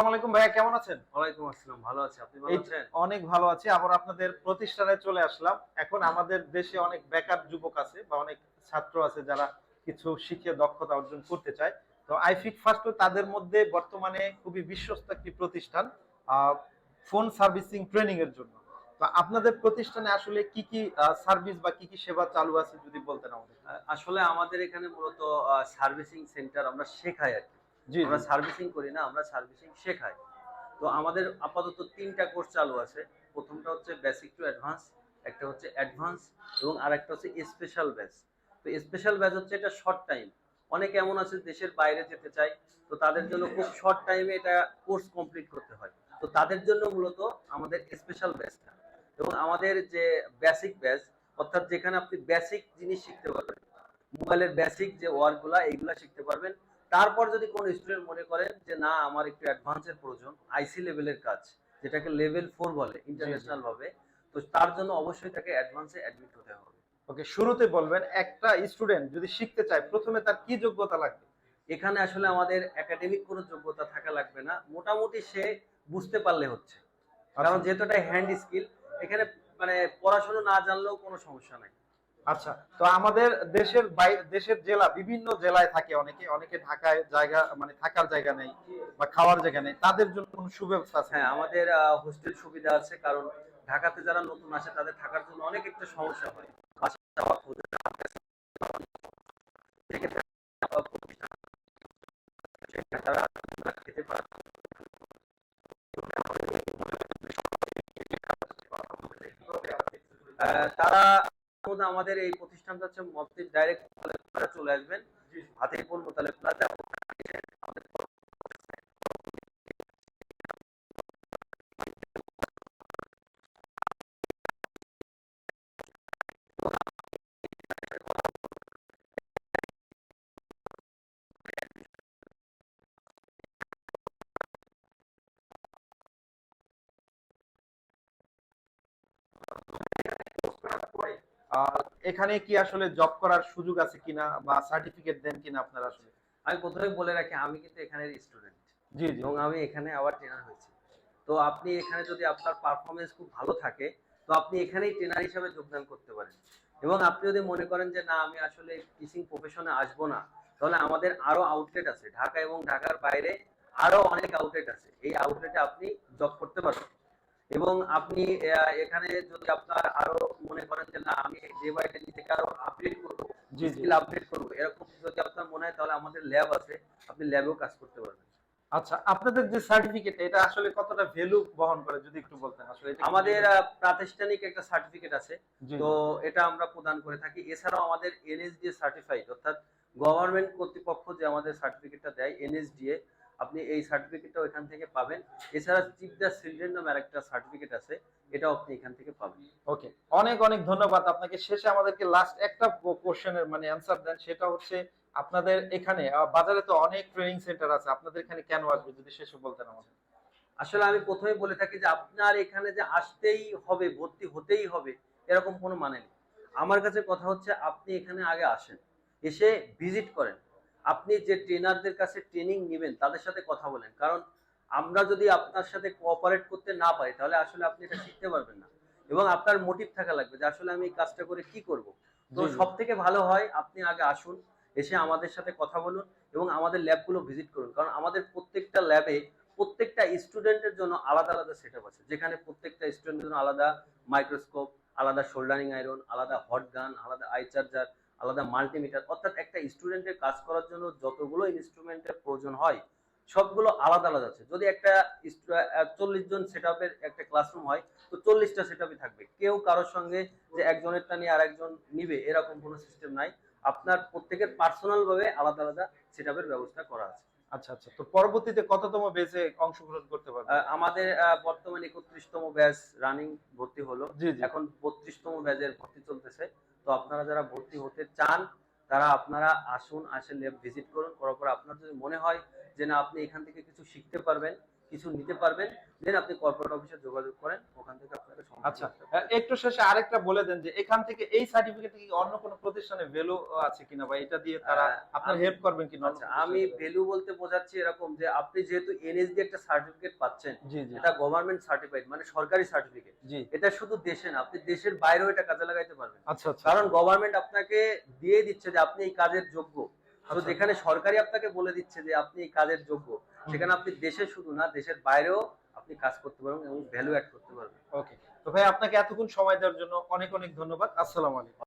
আসসালামু আলাইকুম ভাইয়া কেমন আছেন? ওয়ালাইকুম আসসালাম ভালো আছি। আপনি ভালো আছেন? অনেক ভালো আছি। আবার আপনাদের প্রতিষ্ঠানে চলে আসলাম। এখন আমাদের দেশে অনেক বেকার যুবক আছে বা অনেক ছাত্র আছে যারা কিছু শিখে দক্ষতা অর্জন করতে চায়। তো আইফিক ফার্স্ট তাদের মধ্যে বর্তমানে খুবই বিশ্বস্ত একটি প্রতিষ্ঠান ফোন সার্ভিসিং ট্রেনিং এর জন্য। তো আপনাদের প্রতিষ্ঠানে আসলে কি কি সার্ভিস বা কি কি সেবা চালু আছে যদি বলতেন আমাদের? আসলে আমাদের এখানে মূলত সার্ভিসিং সেন্টার আমরা শেখাই আর কি। আমরা সার্ভিসিং করি না, আমরা সার্ভিসিং শেখাই। তো আমাদের আপাতত তিনটা কোর্স চালু আছে। প্রথমটা হচ্ছে বেসিক টু অ্যাডভান্স একটা হচ্ছে অ্যাডভান্স এবং আরেকটা হচ্ছে স্পেশাল ব্যাচ তো স্পেশাল ব্যাচ হচ্ছে এটা শর্ট টাইম অনেকে এমন আছে দেশের বাইরে যেতে চায়, তো তাদের জন্য খুব শর্ট টাইমে এটা কোর্স কমপ্লিট করতে হয়। তো তাদের জন্য মূলত আমাদের স্পেশাল ব্যাচটা এবং আমাদের যে বেসিক ব্যাচ অর্থাৎ যেখানে আপনি বেসিক জিনিস শিখতে পারবেন মোবাইলের বেসিক যে ওয়ার্কগুলা এইগুলা শিখতে পারবেন। তারপর যদি কোনো স্টুডেন্ট মনে করেন যে না আমার একটু অ্যাডভান্সের প্রয়োজন আইসি লেভেলের কাজ যেটাকে লেভেল ফোর বলে ইন্টারন্যাশনাল ভাবে তো তার জন্য অবশ্যই তাকে অ্যাডভান্সে অ্যাডমিট হতে হবে। ওকে শুরুতে বলবেন একটা স্টুডেন্ট যদি শিখতে চায় প্রথমে তার কি যোগ্যতা লাগবে? এখানে আসলে আমাদের একাডেমিক কোনো যোগ্যতা থাকা লাগবে না মোটামুটি সে বুঝতে পারলে হচ্ছে। কারণ আচ্ছা। যেহেতু এটা হ্যান্ড স্কিল এখানে মানে পড়াশোনা না জানলেও কোনো সমস্যা নাই। আচ্ছা তো আমাদের দেশের দেশের জেলা, বিভিন্ন জেলায় থাকে অনেকে অনেকে ঢাকায় জায়গা মানে থাকার জায়গা নেই বা খাওয়ার জায়গা নেই, তাদের জন্য কোনো সুব্যবস্থা আছে? হ্যাঁ আমাদের হোস্টেল সুবিধা আছে, কারণ ঢাকাতে যারা নতুন আসে, তাদের থাকার জন্য অনেক একটা সমস্যা হয়। তারা আমাদের এই প্রতিষ্ঠানটা হচ্ছে মফতির ডাইরেক্ট চলে আসবেন। হাতিপুর মোতালেব প্লাজা এখানে কি আসলে জব করার সুযোগ আছে কিনা বা সার্টিফিকেট দেন কিনা আপনারা আসলে? আমি প্রথমে বলে রাখি আমি কিন্তু এখানের স্টুডেন্ট জি জি। এবং আমি এখানে আবার ট্রেনার হয়েছি। তো আপনি এখানে যদি আপনার পারফরমেন্স খুব ভালো থাকে তো আপনি এখানেই ট্রেনার হিসাবে যোগদান করতে পারেন। এবং আপনি যদি মনে করেন যে না আমি আসলে টিচিং প্রফেশনে আসব না তাহলে আমাদের আরও আউটলেট আছে। ঢাকা এবং ঢাকার বাইরে আরও অনেক আউটলেট আছে। এই আউটলেটে আপনি জব করতে পারবেন। এবং আপনি এখানে যদি আপনার আরও মনে করেন যে না আমি ডে বাই ডে নিজেকে আরও আপডেট করব স্কিল আপডেট করব এরকম যদি আপনার মনে হয় তাহলে আমাদের ল্যাব আছে আপনি ল্যাবেও কাজ করতে পারবেন। আচ্ছা আপনাদের যে সার্টিফিকেট এটা আসলে কতটা ভ্যালু বহন করে যদি একটু বলতেন? আসলে আমাদের প্রাতিষ্ঠানিক একটা সার্টিফিকেট আছে। তো এটা আমরা প্রদান করে থাকি। এছাড়াও আমাদের এনএসডিএ সার্টিফাইড অর্থাৎ গভর্নমেন্ট কর্তৃপক্ষ যে আমাদের সার্টিফিকেটটা দেয় এনএসডিএ আপনি এই সার্টিফিকেটটাও এখান থেকে পাবেন। এছাড়া চিফ দ্য চিলড্রেন নামে আরেকটা সার্টিফিকেট আছে এটাও আপনি এখান থেকে পাবেন। ওকে অনেক অনেক ধন্যবাদ। আপনাকে শেষে আমাদেরকে লাস্ট একটা কোশ্চেনের মানে অ্যান্সার দেন সেটা হচ্ছে আপনাদের এখানে বাজারে তো অনেক ট্রেনিং সেন্টার আছে আপনাদের এখানে কেন আসবে যদি শেষে বলতেন আমাদের? আসলে আমি প্রথমে বলে থাকি যে আপনার এখানে যে আসতেই হবে ভর্তি হতেই হবে এরকম কোনো মানে নেই। আমার কাছে কথা হচ্ছে আপনি এখানে আগে আসেন এসে ভিজিট করেন। আপনি যে ট্রেনারদের কাছে ট্রেনিং নেবেন তাদের সাথে কথা বলেন। কারণ আমরা যদি আপনার সাথে কোঅপারেট করতে না পারি তাহলে আসলে আপনি এটা শিখতে পারবেন না। এবং আপনার মোটিভ থাকা লাগবে যে আসলে আমি এই কাজটা করে কি করব। তো। সব থেকে ভালো হয় আপনি আগে আসুন এসে আমাদের সাথে কথা বলুন এবং আমাদের ল্যাবগুলো ভিজিট করুন। কারণ আমাদের প্রত্যেকটা ল্যাবে প্রত্যেকটা স্টুডেন্টের জন্য আলাদা আলাদা সেট আছে। যেখানে প্রত্যেকটা স্টুডেন্টের জন্য আলাদা মাইক্রোস্কোপ আলাদা শোল্ডারিং আয়রন আলাদা হট গান আলাদা আই চার্জার আলাদা মাল্টিমিটার অর্থাৎ একটা স্টুডেন্টের কাজ করার জন্য যতগুলো ইনস্ট্রুমেন্টের প্রয়োজন হয় সবগুলো আলাদা আলাদা আছে। যদি একটা চল্লিশ জন সেট একটা ক্লাসরুম হয় তো চল্লিশটা সেট থাকবে। কেউ কারোর সঙ্গে যে একজনেরটা নিয়ে আর একজন নিবে এরকম কোনো সিস্টেম নাই। আপনার প্রত্যেকের পার্সোনাল ভাবে আলাদা আলাদা সেট ব্যবস্থা করা আছে। আচ্ছা আচ্ছা। তো পরবর্তীতে কততম বেজে অংশগ্রহণ করতে পারবেন? আহ, আমাদের বর্তমানে একত্রিশতম ব্যাচ রানিং ভর্তি হলো। এখন বত্রিশতম ব্যাচের ভর্তি চলতেছে। তো আপনারা যারা ভর্তি হতে চান, তারা আপনারা আসুন, আসে ভিজিট করুন, করার পর আপনার যদি মনে হয় যে না, আপনি এখান থেকে কিছু শিখতে পারবেন কিছু নিতে পারবেন দেন আপনি কর্পোরেট অফিসে যোগাযোগ করেন ওখান থেকে আপনাকে আচ্ছা একটু শেষে আরেকটা বলে দেন যে এখান থেকে এই সার্টিফিকেট কি অন্য কোনো প্রতিষ্ঠানে ভ্যালু আছে কিনা বা এটা দিয়ে তারা আপনার হেল্প করবেন কিনা? অন্য আচ্ছা আমি ভ্যালু বলতে বোঝাচ্ছি এরকম যে আপনি যেহেতু এনএসডি একটা সার্টিফিকেট পাচ্ছেন এটা গভর্নমেন্ট সার্টিফাইড মানে সরকারি সার্টিফিকেট জি। এটা শুধু দেশে না আপনি দেশের বাইরেও এটা কাজে লাগাইতে পারবেন। আচ্ছা আচ্ছা। কারণ গভর্নমেন্ট আপনাকে দিয়ে দিচ্ছে যে আপনি এই কাজের যোগ্য। তো আচ্ছা। যেখানে সরকারি আপনাকে বলে দিচ্ছে যে আপনি এই কাজের যোগ্য। সেখানে আপনি দেশে শুধু না দেশের বাইরেও আপনি কাজ করতে পারবেন এবং ভ্যালু অ্যাড করতে পারবেন। ওকে তো ভাই আপনাকে এতক্ষণ সময় দেওয়ার জন্য অনেক অনেক ধন্যবাদ। আসসালামু আলাইকুম।